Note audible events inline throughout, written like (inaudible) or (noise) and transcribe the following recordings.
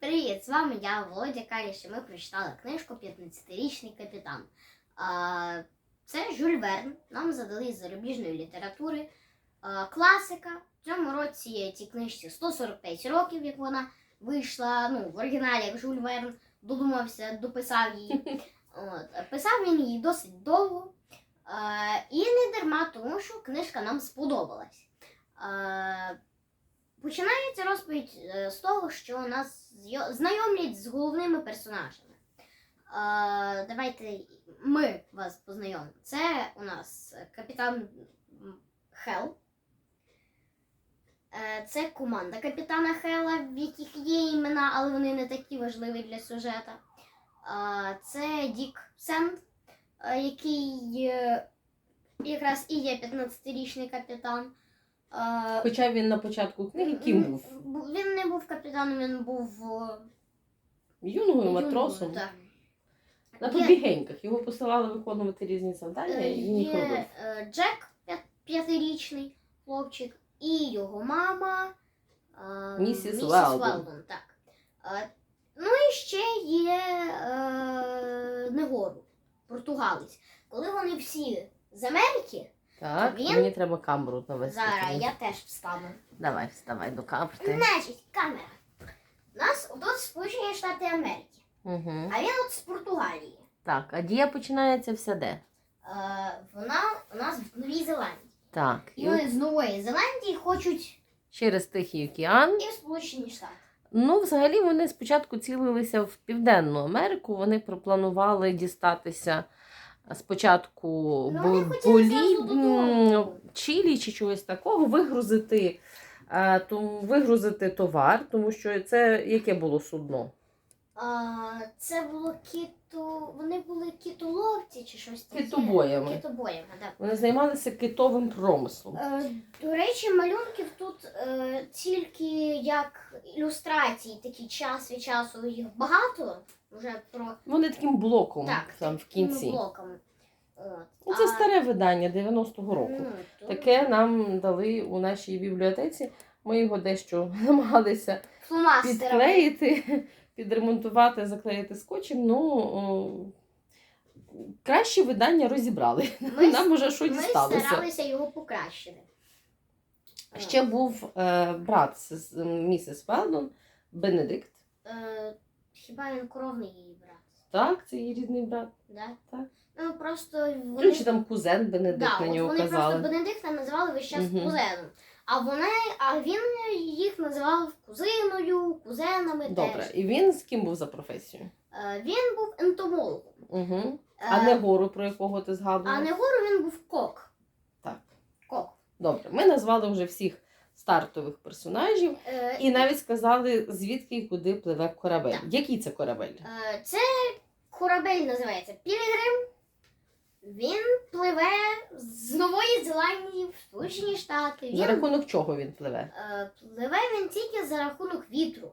Привіт, з вами я, Володя Каліш, і ми прочитали книжку «15-річний капітан. А, Це Жюль Верн. Нам задали з зарубіжної літератури. А, Класика. В цьому році цій книжці 145 років, як вона вийшла. Ну, в оригіналі, як Жюль Верн додумався, дописав її. (laughs) От. Писав він її досить довго. А, І не дарма, тому що книжка нам сподобалась. А, Починається розповідь е, з того, що нас знайомлять з головними персонажами. Давайте ми вас познайомимо. Це у нас капітан Хел. Е, Це команда капітана Хела, в яких є імена, але вони не такі важливі для сюжета. Е, Це Дік Сенд, е, який якраз і є 15-річний капітан. Е, Хоча він на початку книги ким був? Бу- Він не був капітаном, він був е, Юнгою, юнгою, матросом. так. На Є- побігеньках. Його посилали виконувати різні завдання, Е, і він їх робив. Є е, Джек, п'ят- п'ятирічний хлопчик, і його мама е, Місіс Велдон. Велдон, так. Е, Ну і ще є е, Негору, португалець. Коли вони всі з Америки, Так, він- мені треба камеру навести. зараз я теж встану. Давай, вставай до камери. Значить, камера. У нас тут Сполучені Штати Америки, Угу. а він от з Португалії. Так, а дія починається вся де? Е, вона у нас в Новій Зеландії. Так, І і вони з Нової Зеландії хочуть через Тихий океан. і в Сполучені Штати. Ну, взагалі, вони спочатку цілилися в Південну Америку. Вони пропланували дістатися спочатку Ну, Болі, Чилі чи чогось такого, вигрузити, е, вигрузити товар, тому що це яке було судно? Це було кіто. Вони були кітоловці чи щось таке. Китобоями. Китобоями, так. Вони займалися китовим промислом. Е, до речі, малюнків тут е, тільки як ілюстрації, такі час від часу їх багато. Вже про Вони таким блоком так, там в кінці. блоками. От. Ну, це А, старе видання 90-го року. ну, то Таке нам дали у нашій бібліотеці. Ми його дещо (laughs) намагалися підклеїти, підремонтувати, заклеїти скотчем. Ну о, краще видання розібрали. Ми, (laughs) Нам уже що ми дісталося. старалися його покращити. Ще був е, брат місіс Велдон, Бенедикт. Е, хіба він кровний її брат? Так, це її рідний брат. Да? Так. Ну просто вони, Ну, чи там кузен Бенедикт да, на от нього вони казали. просто Бенедикта називали весь час Мгм. кузеном. А вони, а він їх називав кузиною, кузенами Добре, теж. і він з ким був за професією? Е, він був ентомологом. Угу. А не гору, про якого ти згадував? а Негору він був кок. Так. Кок. Добре, ми назвали вже всіх стартових персонажів Е, і навіть сказали, звідки і куди пливе корабель. Так. Який це корабель? е, це корабель називається Пілігрим. Він пливе з Нової Зеландії в Сполучені Штати. За рахунок чого він пливе? Е, Пливе він тільки за рахунок вітру.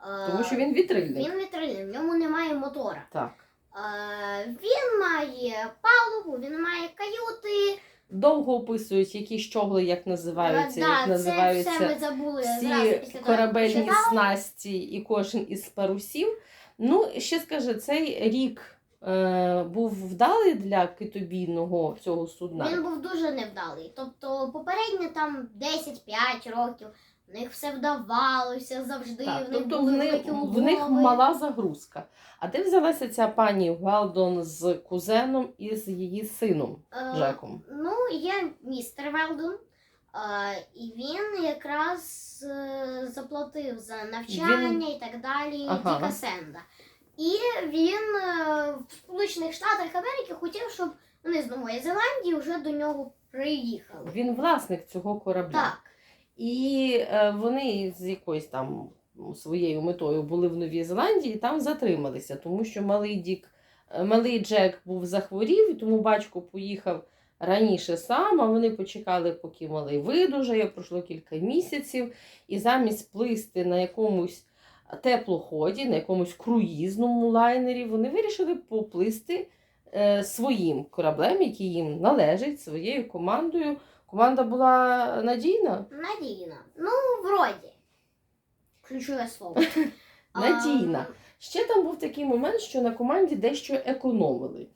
Е, Тому що він вітрильник. він вітрильний, в ньому немає мотора. Так. Е, Він має палубу, він має каюти. Довго описують, які щогли як називаються, Е, да, як це називаються все ми забули зразу всі після того, корабельні читали. снасті і кожен із парусів. Ну, ще скажи, цей рік е, був вдалий для китобійного цього судна. Він був дуже невдалий. Тобто попередньо там 10-5 років. В них все вдавалося завжди. Так, в них тобто були в них, великі в них мала загрузка. А де взялася ця пані Велдон з кузеном і з її сином Е, Джеком? Ну, є містер Велдон. Е, і він якраз е, заплатив за навчання і так далі Ага. Діка Сенда. І він е, в Сполучених Штатах Америки хотів, щоб вони з Нової Зеландії вже до нього приїхали. Він власник цього корабля. Так. І е, вони з якоюсь там своєю метою були в Новій Зеландії і там затрималися, тому що малий Дік, е, малий Джек був захворів, і тому батько поїхав раніше сам, а вони почекали, поки малий видужає, пройшло кілька місяців, і замість плисти на якомусь теплоході, на якомусь круїзному лайнері, вони вирішили поплисти е, своїм кораблем, який їм належить, своєю командою. Команда була надійна. Надійно. Ну, вроді. Ключове слово. (laughs) надійна. Ще там був такий момент, що на команді дещо економили.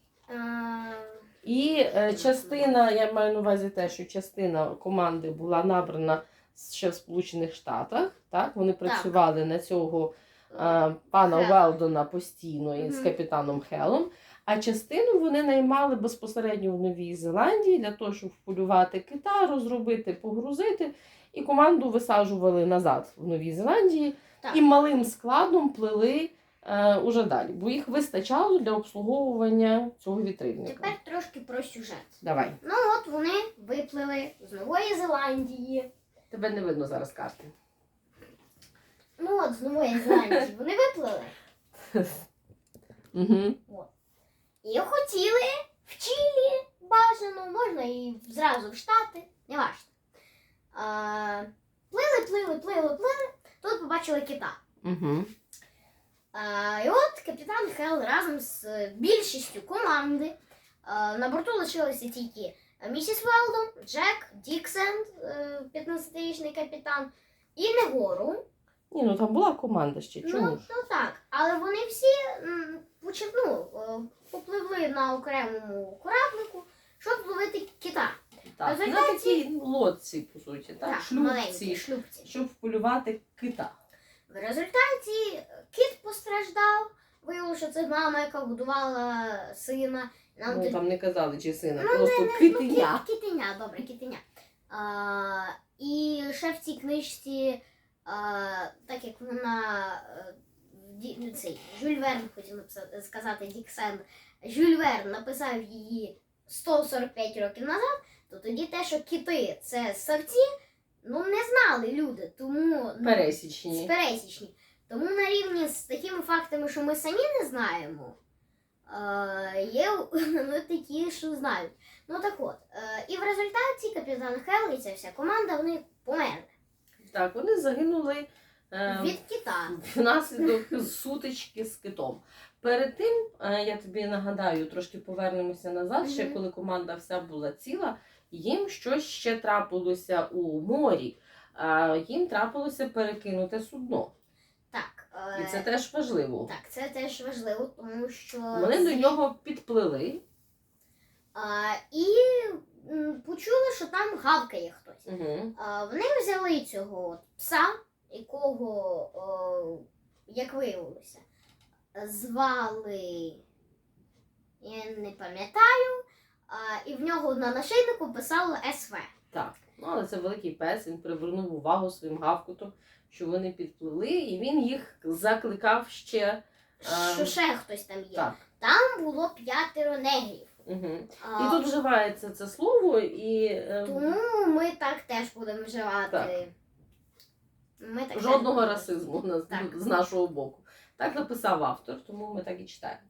І е, частина, я маю на увазі те, що частина команди була набрана ще в Сполучених Штатах. Так, вони працювали на цього е, пана Хел. Велдона постійно із Мгм. капітаном Хелом. А частину вони наймали безпосередньо в Новій Зеландії для того, щоб вполювати кита, розробити, погрузити. І команду висаджували назад в Новій Зеландії Так. і малим складом плели е, уже далі, бо їх вистачало для обслуговування цього вітрильника. Тепер трошки про сюжет. Давай. Ну от вони виплили з Нової Зеландії. Тебе не видно зараз карти. Ну от з Нової Зеландії вони виплили Угу. і хотіли в Чилі бажано, можна і зразу в Штати, не важно. А, плили, плили, плили, плили. Тут побачили кита. Угу. А, і от капітан Хел разом з більшістю команди. а, на борту лишилися тільки місіс Велдон, Джек, Діксенд, е, 15-річний капітан, і Негору. Ні, ну там була команда ще. Чому Ну, ж? ну так, але вони всі м, ну, е, попливли на окремому кораблику, щоб ловити кита. Так, на результаті- такій лодці, по суті, так, маленькі шлюбці, шлюбці. щоб вполювати кита. В результаті е, кіт постраждав. Виявилося, що це мама, яка годувала сина. Нам Ну тоді- там не казали чи сина, Ну, просто Ну, китиня. кіт, китеня, добре, китеня. А, і ще в цій книжці, а, так як вона е, Ді- ну, цей, Жюль Верн, хотів написати, сказати Діксен, Жюль Верн написав її 145 років назад, то тоді те, що кити це савці, ну не знали люди, тому ну, Пересічні. пересічні. Тому на рівні з такими фактами, що ми самі не знаємо, є (laughs) ну, такі, що знають. Ну так от, е, і в результаті капітан Хел і ця вся команда вони померли Так, вони загинули е, від кита. внаслідок сутички з китом. Перед тим, е, я тобі нагадаю, трошки повернемося назад, ще коли команда вся була ціла, їм щось ще трапилося у морі. Е, Їм трапилося перекинути судно. І це теж важливо. так, це теж важливо, тому що Вони до нього підплили. А, і почули, що там гавкає хтось. Угу. А, вони взяли цього от пса, якого, о, як виявилося, звали, я не пам'ятаю, і в нього на нашийнику писало СВ. Так. Ну, але це великий пес, він привернув увагу своїм гавкотом, що вони підплили, і він їх закликав ще. А, Що ще хтось там є. Так. Там було п'ятеро негрів. Угу. А, І тут вживається це слово, і е, Тому ми так теж будемо вживати. Так. Ми так жодного теж- расизму Так. з нашого боку. Так написав автор, тому ми так і читаємо.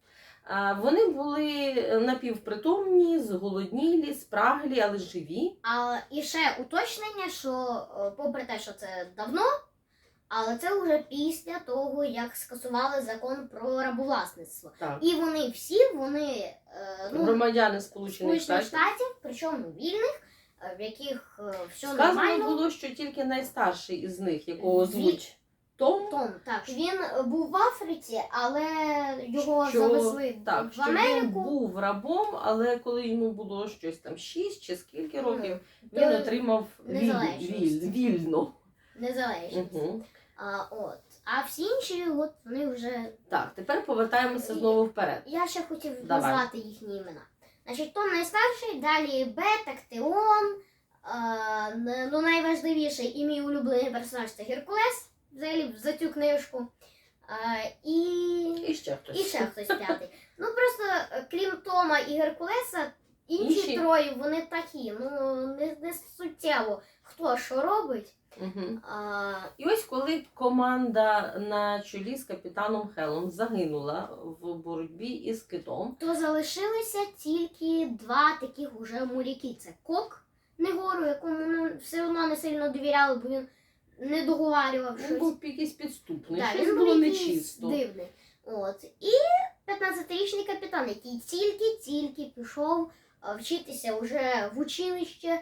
А, Вони були напівпритомні, зголоднілі, спраглі, але живі. А, і ще уточнення, що е, попри те, що це давно, але це вже після того, як скасували закон про рабовласництво. Так. І вони всі, вони е, ну, Громадяни Сполучених Штатів. Штатів, причому вільних, е, в яких е, все Сказано нормально. було, що тільки найстарший із них, якого звуть Том, Том, так, він е, був в Африці, але його Що- завезли так, в що він Америку. був рабом, але коли йому було щось там 6 чи скільки Ну, років, то він отримав віль, незалежність. віль, вільно. Незалежність. Угу. А, от. а всі інші, от вони вже Так, тепер повертаємося знову вперед. Я ще хотів Давай. назвати їхні імена. Значить, Том найстарший, далі Бет, Актеон. Е, ну, найважливіший і мій улюблений персонаж це Геркулес, взагалі за цю книжку. Е, і... І ще хтось. і ще хтось п'ятий. Ну просто е, крім Тома і Геркулеса, інші, Інші. троє вони такі. Ну не, не суттєво хто що робить. Угу. А, І ось коли команда на чолі з капітаном Хелом загинула в боротьбі із китом, то залишилися тільки два таких уже моряки. Це Кок Негору, якому ну, все одно не сильно довіряли, бо він не договарював він був якийсь підступний, Да, щось він було нечисто. дивний. От. І 15-річний капітан, який тільки-тільки пішов вчитися вже в училище,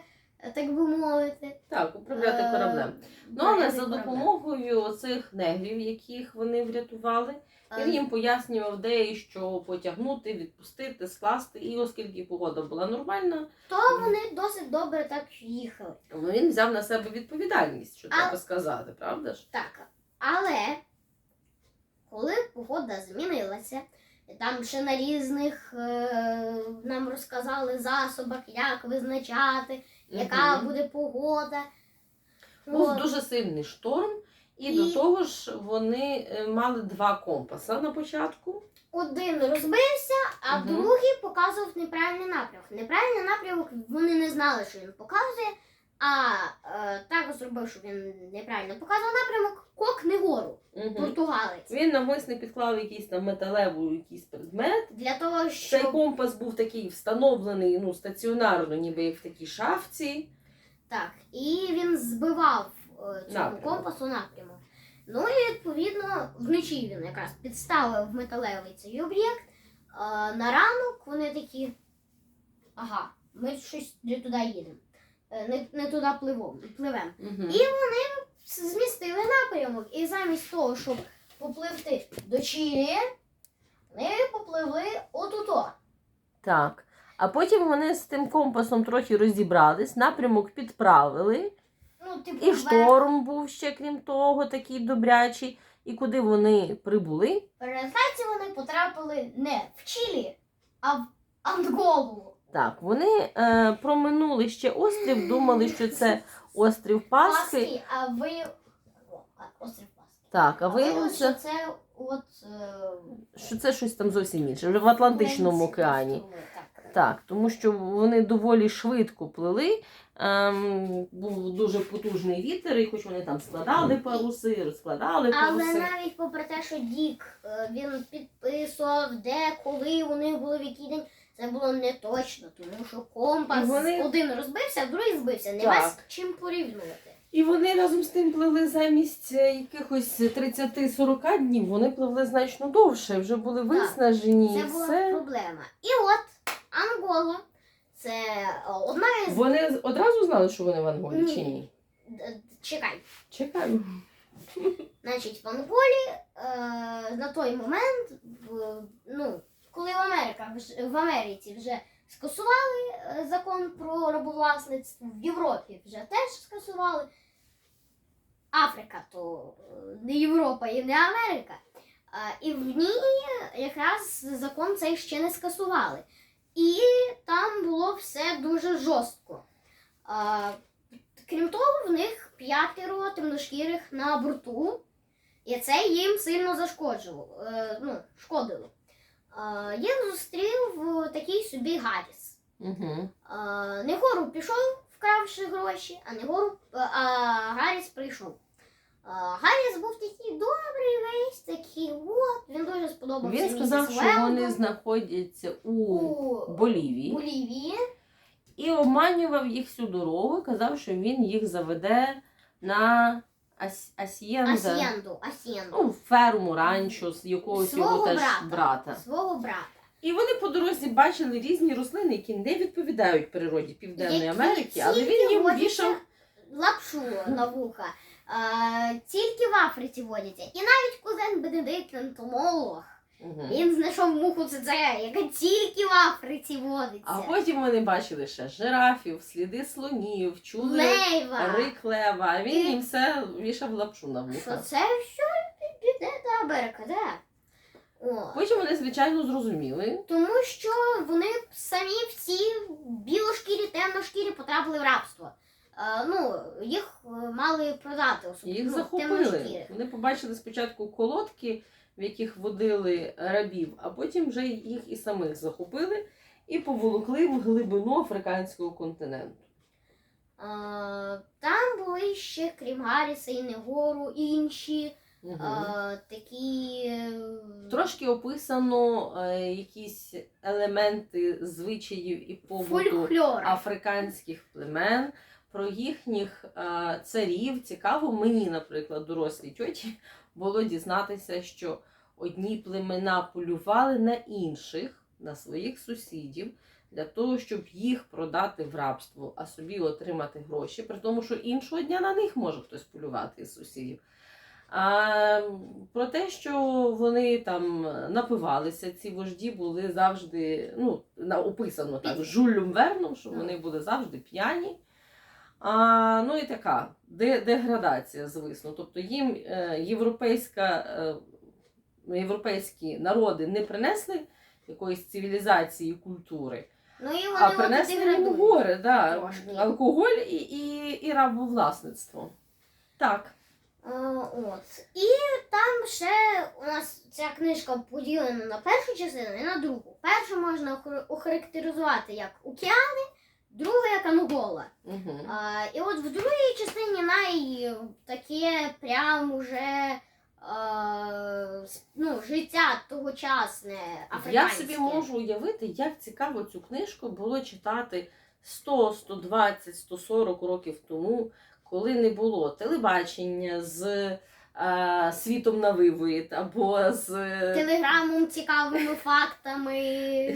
так би мовити. Так, управляти Е, кораблем. Ну, але за допомогою цих негрів, яких вони врятували, Е, він їм пояснював, де і що потягнути, відпустити, скласти. І оскільки погода була нормальна, То вони досить добре так їхали. він взяв на себе відповідальність, що треба сказати, правда ж? Так. Але коли погода змінилася, там ще на різних е, нам розказали засобах, як визначати, яка Мгм. буде погода. Був От. дуже сильний шторм, і, І- до того ж вони е, мали два компаса на початку. Один розбився, а Мгм. другий показував неправильний напрямок. Неправильний напрямок вони не знали, що він показує, а е, так зробив, що він неправильно показував напрямок, кокне гору, Мгм. португалець. Він навмисно підклав якийсь там металевий якийсь предмет. Для того, Цей щоб компас був такий встановлений, ну, стаціонарно, ніби як в такій шафці. Так, і він збивав е, цьому Напрямок. компасу напрямок. Ну і відповідно вночі він якраз підставив металевий цей об'єкт. Е, на ранок вони такі. Ага, ми щось не туди їдемо. Е, Не, не туди пливемо. Угу. І Змістили напрямок. І замість того, щоб попливти до Чилі, вони попливли отуто. Так. А потім вони з тим компасом трохи розібрались, напрямок підправили. Ну, типу, І шторм був ще, крім того, такий добрячий. І куди вони прибули? В результаті вони потрапили не в Чилі, а в Анголу. Так, вони е, проминули ще острів, думали, що це острів Пасхи. Пасхи, а ви. Острів Пасхи. Так, а виявилося, що це от. е, що це щось там зовсім інше, вже в Атлантичному Франції океані. Так. Так, тому що вони доволі швидко плили. Ем, був дуже потужний вітер, і хоч вони там складали паруси, розкладали Але паруси. навіть попри те, що Дік е, він підписував, де, коли вони були в який день, це було не точно, тому що компас І вони- один розбився, а другий збився. Нема Так. з чим порівнювати. І вони разом з тим пливли замість е, якихось 30-40 днів, вони пливли значно довше, вже були виснажені. Це і була все. проблема. І от Ангола це е, одна із. Вони одразу знали, що вони в Анголі чи ні? Д- Чекай. Чекаю. Значить, в Анголі е, на той момент, в, ну, коли в, Америках, в Америці вже скасували е, закон про рабовласництво, в Європі вже теж скасували. Африка то е, не Європа і не Америка. І в ній якраз закон цей ще не скасували. І там було все дуже жорстко. Крім того, в них п'ятеро темношкірих на борту, і це їм сильно зашкоджувало. Е, ну, шкодило. Їх зустрів е, такий собі Гарріс. Угу. Негору пішов, вкравши гроші, а Негору, е, а Гарріс прийшов. Гарріс був такий добрий весь, такий от, він дуже сподобався. Він сказав, що вони знаходяться у у Болівії Болівії. і обманював їх всю дорогу, казав, що він їх заведе на Ас... Асьєнда. Асієнду, Асієнду. Ну, ферму, ранчо з якогось його теж брата. брата. Свого брата. І вони по дорозі бачили різні рослини, які не відповідають природі Південної Які Америки, але він їм водяться вішав. лапшу на вуха. Е, тільки в Африці водяться. І навіть кузен Бенедикт ентомолог. Мгм. Він знайшов муху ЦЦ, яка тільки в Африці водиться. А потім вони бачили ще жирафів, сліди слонів, чули Лейва. рик лева, а він І- їм все вішав лапшу на Що вуха. це що піде до Америка, де? О. Потім вони, звичайно, зрозуміли. Тому що вони самі всі білошкірі, темношкірі потрапили в рабство. Е, ну, їх е, мали продати особливо Їх захопили. Вони побачили спочатку колодки, в яких водили рабів, а потім вже їх і самих захопили і поволокли в глибину африканського континенту. Е, Там були ще, крім Гарріса і Негору, інші Мгм. е, такі. е, Трошки описано е, якісь елементи звичаїв і побуту фольклор. африканських племен, про їхніх е, царів. Цікаво мені, наприклад, дорослій тьоті було дізнатися, що одні племена полювали на інших, на своїх сусідів, для того, щоб їх продати в рабство, а собі отримати гроші, при тому, що іншого дня на них може хтось полювати із сусідів. А про те, що вони там напивалися, ці вожді були завжди, ну, описано так, жуллюм верном, що вони були завжди п'яні. А, ну і така де, деградація, звісно. Тобто їм е, європейська, е, європейські народи не принесли якоїсь цивілізації і культури, Ну і вони а принесли їм деградують. горе, да, трошки. алкоголь і, і, і рабовласництво. Так. От. І там ще у нас ця книжка поділена на першу частину і на другу. Першу можна охарактеризувати як океани, другу як Ангола. Угу. А, і от в другій частині най таке прям уже а, ну, життя тогочасне Я африканське. собі можу уявити, як цікаво цю книжку було читати 100, 120, 140 років тому, коли не було телебачення з е, світом на вивид або з, телеграмом, цікавими фактами.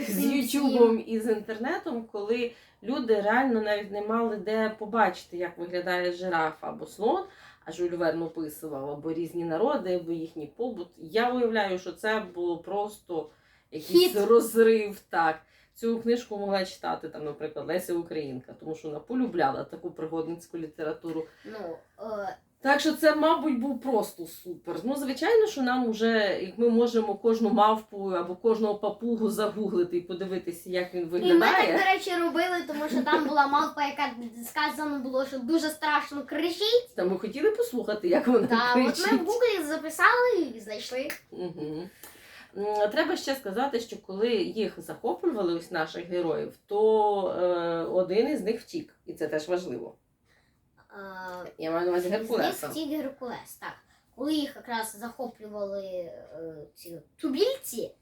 з. Ютубом і з інтернетом, коли люди реально навіть не мали де побачити, як виглядає жирафа або слон. А Жюль Верн описував або різні народи, або їхній побут. Я уявляю, що це було просто якийсь Хіт. розрив. Так. Цю книжку могла читати, там, наприклад, Леся Українка, тому що вона полюбляла таку пригодницьку літературу. Ну, е, Так що це, мабуть, був просто супер. Ну, звичайно, що нам вже, як ми можемо кожну мавпу або кожного папугу загуглити і подивитися, як він і ми так, виглядає. до речі, робили, тому що там була мавпа, яка сказано було, що дуже страшно кричить. Та ми хотіли послухати, як вона Та кричить. от ми в гуглі записали і знайшли. Угу. Треба ще сказати, що коли їх захоплювали, ось наших героїв, то е, один із них втік. І це теж важливо. Я маю на увазі Геркулеса. втік Геркулес, так. Коли їх якраз захоплювали е, ці тубільці,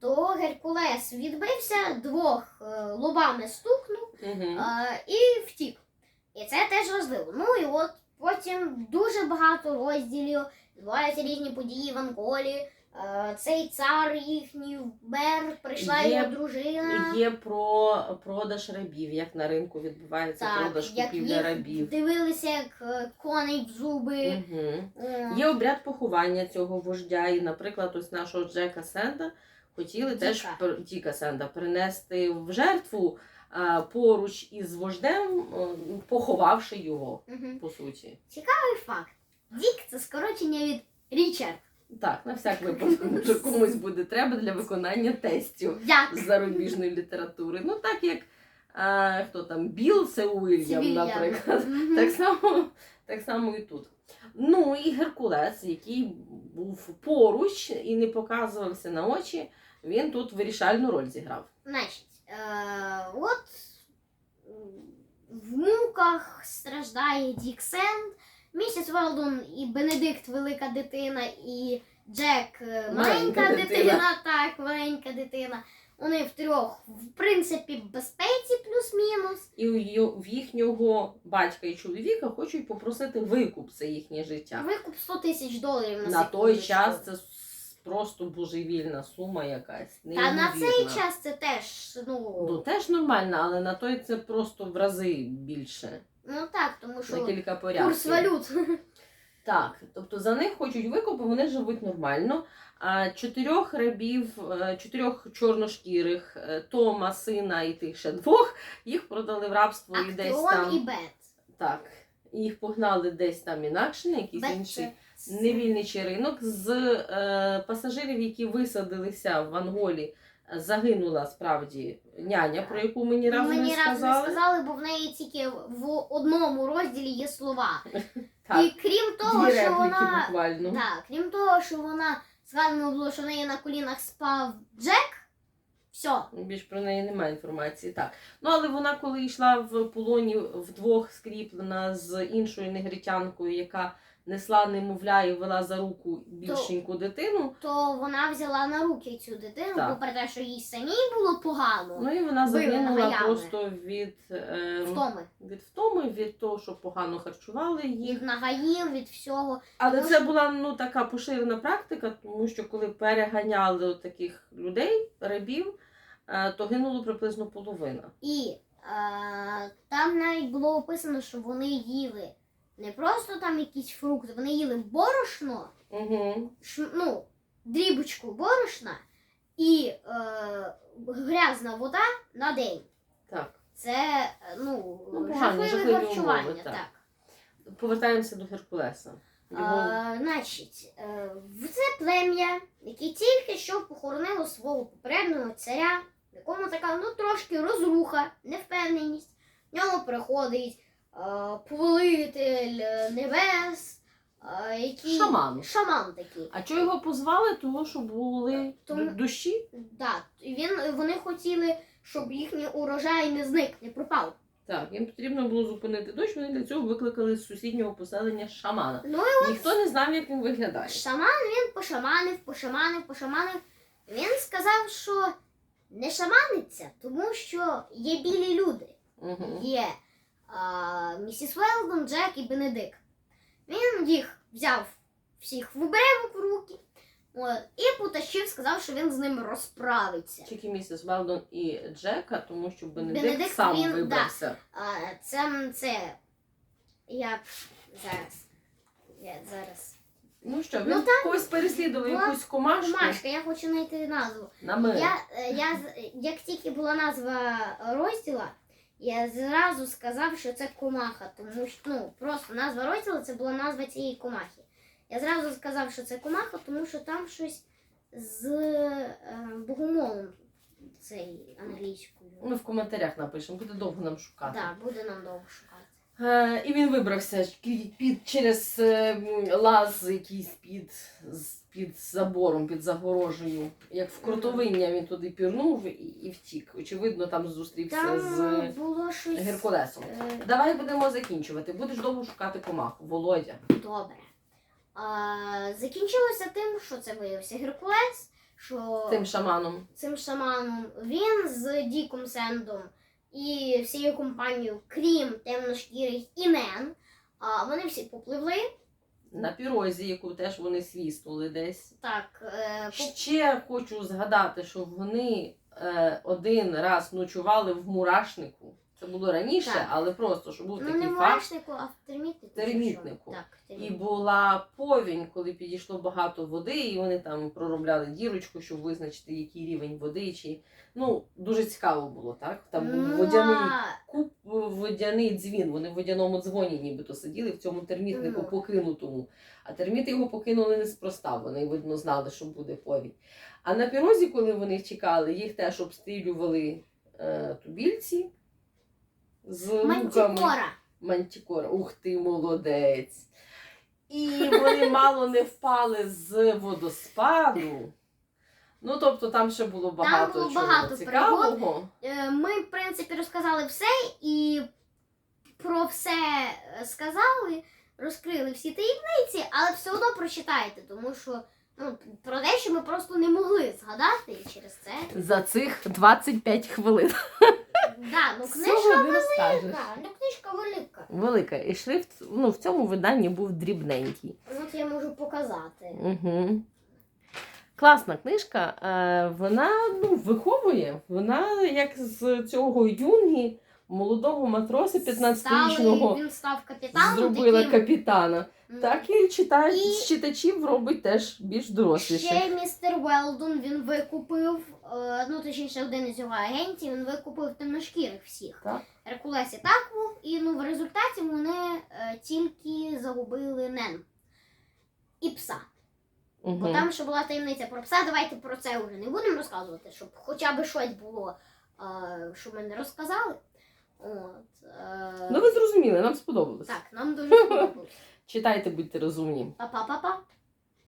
то Геркулес відбився, двох е, лобами стукнув Угу. і втік. І це теж важливо. Ну і от потім дуже багато розділів, відбуваються різні події в Анголі. Е, цей цар їхній вмер, прийшла Є- його дружина. Є про продаж рабів, як на ринку відбувається Так, продаж як купівля їх рабів. дивилися, як е, коней в зуби. Угу. Е, Є обряд поховання цього вождя, і, наприклад, ось нашого Джека Сенда хотіли Діка. теж Діка Сенда принести в жертву а, поруч із вождем, е, поховавши його, мгм. по суті. Цікавий факт. Дік це скорочення від Річард. Так, на всяк випадок, (laughs) може комусь буде треба для виконання тестів з зарубіжної літератури. Ну, так як а, хто там Біл, це Уільям, наприклад. Мгм. Так само, так само і тут. Ну і Геркулес, який був поруч і не показувався на очі, він тут вирішальну роль зіграв. Значить, е, от в муках страждає Дік Сенд, Місіс Велдон і Бенедикт велика дитина, і Джек е, маленька, Маленька дитина. дитина. так, маленька дитина. Вони втрьох, в принципі, в безпеці плюс-мінус. І в їхнього батька і чоловіка хочуть попросити викуп за їхнє життя. Викуп 100 тисяч доларів на, На той час це просто божевільна сума якась. Та на цей час це теж, Ну, ну, теж нормально, але на той це просто в рази більше. Ну так, тому що кілька порядків. курс валют. Так, тобто за них хочуть викупи, вони живуть нормально. А чотирьох рабів, е, чотирьох чорношкірих, е, Тома, сина і тих ще двох, їх продали в рабство і десь Актеон там. і Бет. Так. Їх погнали десь там інакше, на якийсь інший невільничий ринок. З е, пасажирів, які висадилися в Анголі, загинула справді няня, про яку мені разом Мені не разом не сказали. сказали, бо в неї тільки в одному розділі є слова. (laughs) І крім того, дві що репліки вона. буквально. Так, крім того, що вона згадано було, що в неї на колінах спав Джек. Все. Більш про неї немає інформації. Так. Ну, але вона, коли йшла в полоні вдвох скріплена з іншою негритянкою, яка несла немовля і вела за руку більшеньку дитину. То вона взяла на руки цю дитину, Так. бо про те, що їй самій було погано. Ну і вона Били загинула просто від, е, Втоми. від втоми, від того, що погано харчували їх. Від нагаїв, від всього. Але Тому це що- була ну така поширена практика, тому що коли переганяли от таких людей, рабів, е, то гинуло приблизно половина. І е, там навіть було описано, що вони їли не просто там якісь фрукти, вони їли борошно, Угу. ш, ну, дрібочку борошна і е, грязна вода на день. Так. Це е, ну, Ну, погані, жахливе жахливі харчування. умови, так. так. Повертаємося до Геркулеса. Його... А, значить, е, в це плем'я, яке тільки що похоронило свого попереднього царя, в якому така ну трошки розруха, невпевненість. В ньому приходить е, повелитель е, небес, е, який Шаман. шаман такий. А чого його позвали? Того, що були Тому- ду- душі? Да, і він, вони хотіли, щоб їхній урожай не зник, не пропав. Так, їм потрібно було зупинити дощ, вони для цього викликали з сусіднього поселення шамана. Ну Ніхто не знав, як він виглядає. Шаман він пошаманив, пошаманив, пошаманив. Він сказав, що не шаманиться, тому що є білі люди. Угу. Є а, місіс Велдон, Джек і Бенедикт. Він їх взяв всіх в оберемок в руки от, і потащив, сказав, що він з ним розправиться. Тільки місіс Велдон і Джека, тому що Бенедикт, Бенедикт, сам він- вибрався. А, це, це я зараз. Я зараз. Ну що, він Ну, там когось переслідував була якусь комашку Машка, я хочу знайти назву. на. Я, е, я, з- як тільки була назва розділа, я зразу сказав, що це комаха, тому що ну, просто назва розділу це була назва цієї комахи. Я зразу сказав, що це комаха, тому що там щось з е, богомолом цей англійською. Ми в коментарях напишемо, буде довго нам шукати. Так, буде нам довго шукати. Е, і він вибрався під, через е, лаз якийсь під, під забором, під загорожею. Як в кротовиння він туди пірнув і, і втік. Очевидно, там зустрівся Там з було щось. Геркулесом. е, Давай будемо закінчувати. Будеш довго шукати комаху. Володя. Добре. А, закінчилося тим, що це виявився Геркулес, що Тим шаманом. цим шаманом він з Діком Сендом і всією компанією, крім темношкірих імен, а, вони всі попливли. На пірозі, яку теж вони свіснули десь. Так, е, поп- Ще хочу згадати, що вони е, один раз ночували в мурашнику. Це було раніше, Так. але просто що був ну такий не факт. мурашнику, а в термітнику. Термітнику. Так, І була повінь, коли підійшло багато води, і вони там проробляли дірочку, щоб визначити, який рівень води. Чи... Ну, дуже цікаво було, так? Там був Ну, водяний куб, водяний дзвін. Вони в водяному дзвоні нібито сиділи в цьому термітнику Ну. покинутому. А терміти його покинули неспроста. Вони, видно, знали, що буде повінь. А на пірозі, коли вони чекали, їх теж обстрілювали е, тубільці з луками. Мантікора. Мантікора. Ух ти, молодець. І вони (laughs) мало не впали з водоспаду. Ну, тобто там ще було багато було чого багато цікавого. Е, Ми, в принципі, розказали все і про все е, сказали, розкрили всі таємниці, але все одно прочитайте, тому що ну, про дещо ми просто не могли згадати і через це. За цих 25 хвилин. (laughs) Да, ну Всього книжка не розкажеш. велика, ну книжка велика. Велика. І шрифт ну, в цьому виданні був дрібненький. От я можу показати. Угу. Класна книжка. Е, Вона ну, виховує. Вона як з цього юнгі, молодого матроса 15-річного Стали- Він став капітаном. зробила таким, капітана. Так і читач, І- читачів робить теж більш доросліших. Ще містер Велдон він викупив, е, ну точніше, один із його агентів, він викупив темношкірих всіх. Так. І так був, і ну в результаті вони е, тільки загубили Нен і пса. Бо там ще була таємниця про пса. Давайте про це вже не будемо розказувати, щоб хоча б щось було, е, що ми не розказали. От, е, Ну ви зрозуміли, нам сподобалось. Так, нам дуже (laughs) сподобалось. Читайте, будьте розумні. Па-па-па-па.